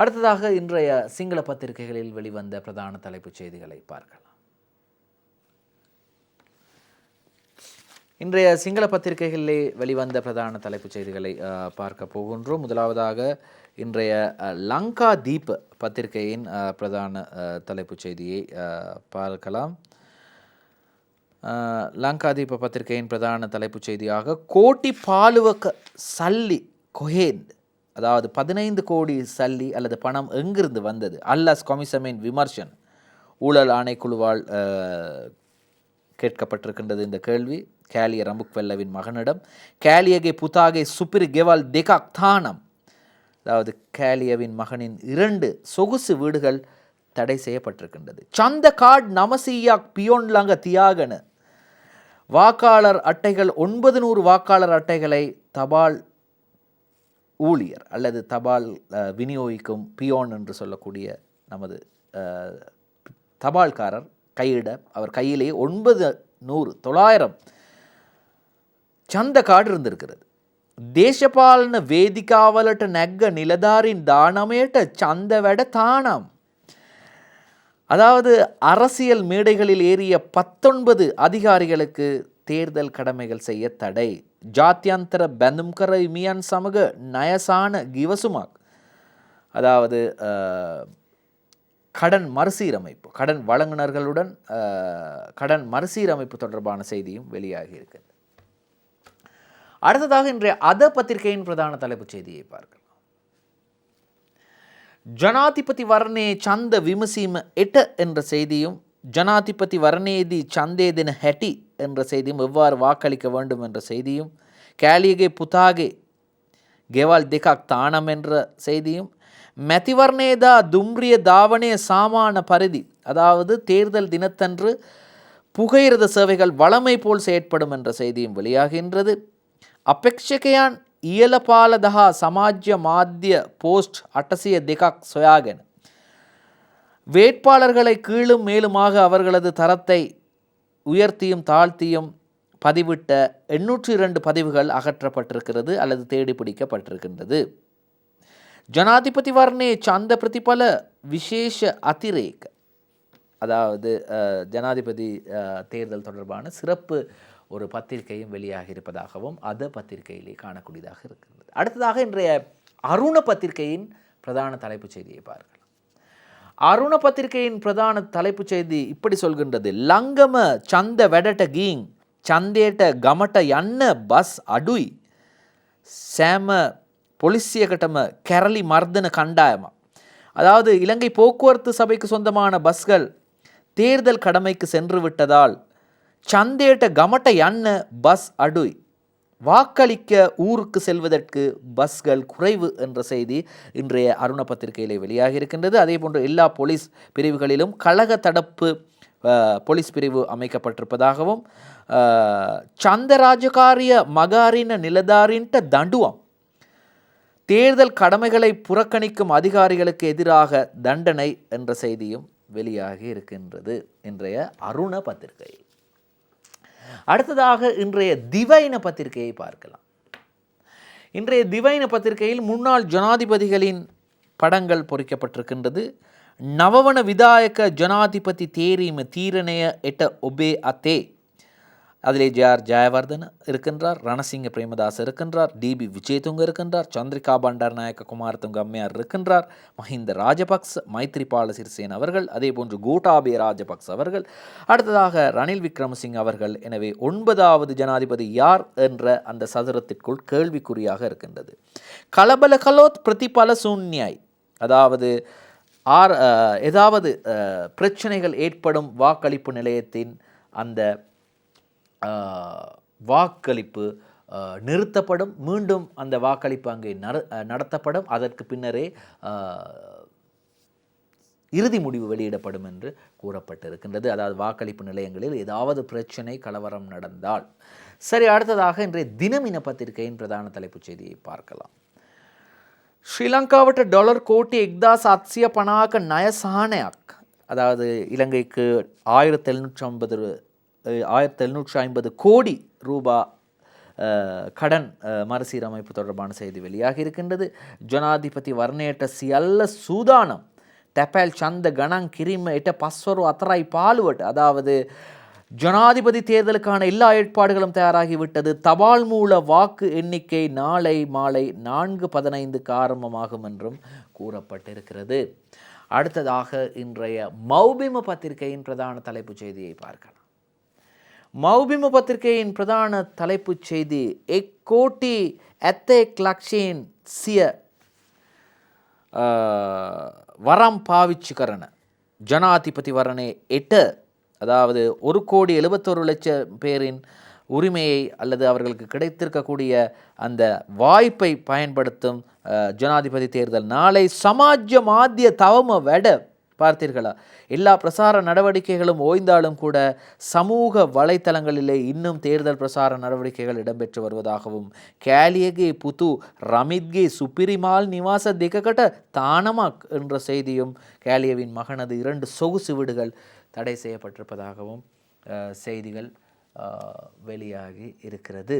அடுத்ததாக இன்றைய சிங்கள பத்திரிகைகளில் வெளிவந்த பிரதான தலைப்புச் செய்திகளை பார்க்கலாம். இன்றைய சிங்கள பத்திரிகைகளிலே வெளிவந்த பிரதான தலைப்புச் செய்திகளை பார்க்க போகின்றோம். முதலாவதாக இன்றைய லங்கா தீப் பத்திரிகையின் பிரதான தலைப்புச் செய்தியை பார்க்கலாம். லங்கா லங்காதீப பத்திரிகையின் பிரதான தலைப்புச் செய்தியாக கோட்டி பாலுவக்க சல்லி கொஹேந்த் அதாவது பதினைந்து கோடி சல்லி அல்லது பணம் எங்கிருந்து வந்தது? அல்லாஸ் கொமிசமின் விமர்சன் ஊழல் ஆணைக்குழுவால் கேட்கப்பட்டிருக்கின்றது இந்த கேள்வி. கேலிய ரம்புக்வெல்லவின் மகனிடம் கேலியகே புத்தாகே சுப்பிரி கெவால் தெகாக் தானம். அதாவது கேலியவின் மகனின் இரண்டு சொகுசு வீடுகள் தடை செய்யப்பட்டிருக்கின்றது. சந்த காட் நமசியாக் பியோன்லாங்க தியாகன. வாக்காளர் அட்டைகள் ஒன்பது நூறு வாக்காளர் அட்டைகளை தபால் ஊழியர் அல்லது தபால் அஹ், விநியோகிக்கும் பியோன் என்று சொல்லக்கூடிய நமது அஹ், தபால்காரர் கையிட அவர் கையிலே ஒன்பது நூறு தொள்ளாயிரம் சந்த காடு இருந்திருக்கிறது දේශපාලන වේදිකාවලට නැග්ග නිලධාරින් දානමයට චන්ද වැඩ தானம் அதாவது அரசியல் மேடைகளில் ஏறிய பத்தொன்பது அதிகாரிகளுக்கு தேர்தல் கடமைகள் செய்ய தடை ஜாத்தியந்தர பெந்தும்கர இமியான் சமூக நயசான கிவசுமாக். அதாவது கடன் மறுசீரமைப்பு கடன் வழங்குனர்களுடன் கடன் மறுசீரமைப்பு தொடர்பான செய்தியும் வெளியாகி இருக்கிறது. அடுத்ததாக இன்றைய அத பத்திரிகையின் பிரதான தலைப்புச் செய்தியை பார்க்கலாம். ஜனாதிபதி வர்ணே சந்த விமசீம எட்ட என்ற செய்தியும் ஜனாதிபதி வர்ணேதி சந்தேதின ஹெட்டி என்ற செய்தியும் எவ்வாறு வாக்களிக்க வேண்டும் என்ற செய்தியும் கேலியகே புத்தாகே ගෙවල් දෙකක් තානම් என்ற செய்தியும் மெத்திவர்ணேதா தும்ரிய தாவனே சாமான பரிதி அதாவது தேர்தல் தினத்தன்று புகையிரத சேவைகள் வளமை போல் செயற்படும் என்ற செய்தியும் வெளியாகின்றது අපෙක්ෂකයන් ඉයල පාලද හා සමාජ්‍ය මාධ්‍ය போஸ்ட் අටසිය දෙකක් සොයාගෙන வேட்பாளர்களை கீழும் மேலுமாக அவர்களது தரத்தை உயர்த்தியும் தாழ்த்தியும் பதிவிட்ட எண்ணூற்றி இரண்டு பதிவுகள் அகற்றப்பட்டிருக்கிறது அல்லது தேடி பிடிக்கப்பட்டிருக்கின்றது. ஜனாதிபதி வர்ணே சந்த பிரதிபல விசேஷ அதிரேக் அதாவது ஜனாதிபதி தேர்தல் தொடர்பான சிறப்பு ஒரு பத்திரிகையும் வெளியாகி இருப்பதாகவும் அத பத்திரிகையிலே காணக்கூடியதாக இருக்கின்றது. அடுத்ததாக இன்றைய அருண பத்திரிகையின் பிரதான தலைப்புச் செய்தியை பாருங்கள். அருண பத்திரிகையின் பிரதான தலைப்புச் செய்தி இப்படி சொல்கின்றது லங்கம சந்த வெடட்ட கீங் சந்தேட்ட கமட்ட යන්න பஸ் අඩුයි සෑම பொலிசியகட்டம கெரளி மர்தன கண்டாயமா அதாவது இலங்கை போக்குவரத்து சபைக்கு சொந்தமான பஸ்கள் தேர்தல் கடமைக்கு சென்று விட்டதால் சந்தேட்ட கமட்ட யன்ன பஸ் அடுய் வாக்களிக்க ஊருக்கு செல்வதற்கு பஸ்கள் குறைவு என்ற செய்தி இன்றைய அருண பத்திரிகையிலே வெளியாகி இருக்கின்றது அதே போன்று எல்லா போலீஸ் பிரிவுகளிலும் கழக தடுப்பு போலீஸ் பிரிவு அமைக்கப்பட்டிருப்பதாகவும் சந்தராஜகாரிய மகாரின நிலதாரின்ட்ட தண்டுவம் தேர்தல் கடமைகளை புறக்கணிக்கும் அதிகாரிகளுக்கு எதிராக தண்டனை என்ற செய்தியும் வெளியாகி இருக்கின்றது இன்றைய அருண பத்திரிகை அடுத்ததாக இன்றைய திவைன பத்திரிகையை பார்க்கலாம். இன்றைய திவைன பத்திரிகையில் முன்னாள் ஜனாதிபதிகளின் படங்கள் பொறிக்கப்பட்டிருக்கின்றது. நவவன விதாயக ஜனாதிபதி தேரீம தீரணைய எட்ட ஒபே அத்தே அதிலே ஜேஆர் ஜெயவர்தன் இருக்கின்றார் ரணசிங்க பிரேமதாஸ் இருக்கின்றார் டிபி விஜயதுங்க இருக்கின்றார் சந்திரிகா பண்டாரநாயக்க குமாரதுங்க அம்மையார் இருக்கின்றார் மஹிந்த ராஜபக்ச மைத்ரிபால சிறிசேன் அவர்கள் அதே போன்று கோட்டாபே ராஜபக்ச அவர்கள் அடுத்ததாக ரணில் விக்ரமசிங் அவர்கள். எனவே ஒன்பதாவது ஜனாதிபதி யார் என்ற அந்த சதுரத்திற்குள் கேள்விக்குறியாக இருக்கின்றது. கலபல கலோத் பிரதிபல சூன்யாய். அதாவது ஆர் ஏதாவது பிரச்சனைகள் ஏற்படும் வாக்களிப்பு நிலையத்தின் அந்த வாக்களிப்பு ஆஹ், நிறுத்தப்படும் மீண்டும் அந்த வாக்களிப்பு அங்கே நட- அஹ், நடத்தப்படும் அதற்கு பின்னரே ஆஹ், இறுதி முடிவு வெளியிடப்படும் என்று கூறப்பட்டிருக்கின்றது அதாவது வாக்களிப்பு நிலையங்களில் ஏதாவது பிரச்சனை கலவரம் நடந்தால் சரி அடுத்ததாக இன்றைய தினமின பத்திரிகையின் பிரதான தலைப்புச் செய்தியை பார்க்கலாம் ශ්‍රී ලංකාවට ඩොලර් කෝටි එක්දා සත්සිය පනාක නය සහනයක් அதாவது இலங்கைக்கு ஆயிரத்தி எழுநூற்றி ஐம்பது ஆயிரத்தி எழுநூற்றி ஐம்பது கோடி ரூபா கடன் மறுசீரமைப்பு தொடர்பான செய்தி வெளியாக இருக்கின்றது. ஜனாதிபதி වර්ණයට சியல்ல சூதானம். තැපැල් சந்த ගණන් කිරීම எட்ட பஸ்வரோ அத்தராய் පාළුවට அதாவது ஜனாதிபதி தேர்தலுக்கான எல்லா ஏற்பாடுகளும் தயாராகிவிட்டது தபால் மூல வாக்கு எண்ணிக்கை நாளை மாலை நான்கு பதினைந்துக்கு ஆரம்பமாகும் என்றும் கூறப்பட்டிருக்கிறது. அடுத்ததாக இன்றைய மௌபிம பத்திரிகையின் பிரதான தலைப்புச் செய்தியை பார்க்கலாம். மௌபிம பத்திரிகையின் பிரதான தலைப்புச் செய்தி எக்கோட்டி எத்தே லக்ஷின் சிய வரம் பாவிச்சுக்கரண ஜனாதிபதி வரணே எட்டு அதாவது ஒரு கோடி எழுபத்தொரு லட்சம் பேரின் உரிமையை அல்லது அவர்களுக்கு கிடைத்திருக்கக்கூடிய அந்த வாய்ப்பை பயன்படுத்தும் ஜனாதிபதி தேர்தல். நாளை சமாஜ்யமாத்திய தவம வெட பார்த்தீர்களா? எல்லா பிரசார நடவடிக்கைகளும் ஓய்ந்தாலும் கூட சமூக வலைத்தளங்களிலே இன்னும் தேர்தல் பிரசார நடவடிக்கைகள் இடம்பெற்று வருவதாகவும் கேலியகே புது ரமித்கே சுப்பிரிமால் நிவாச திககட்ட தானமாக் என்ற செய்தியும் கேலியவின் மகனது இரண்டு சொகுசு வீடுகள் தடை செய்யப்பட்டிருப்பதாகவும் செய்திகள் வெளியாகி இருக்கிறது.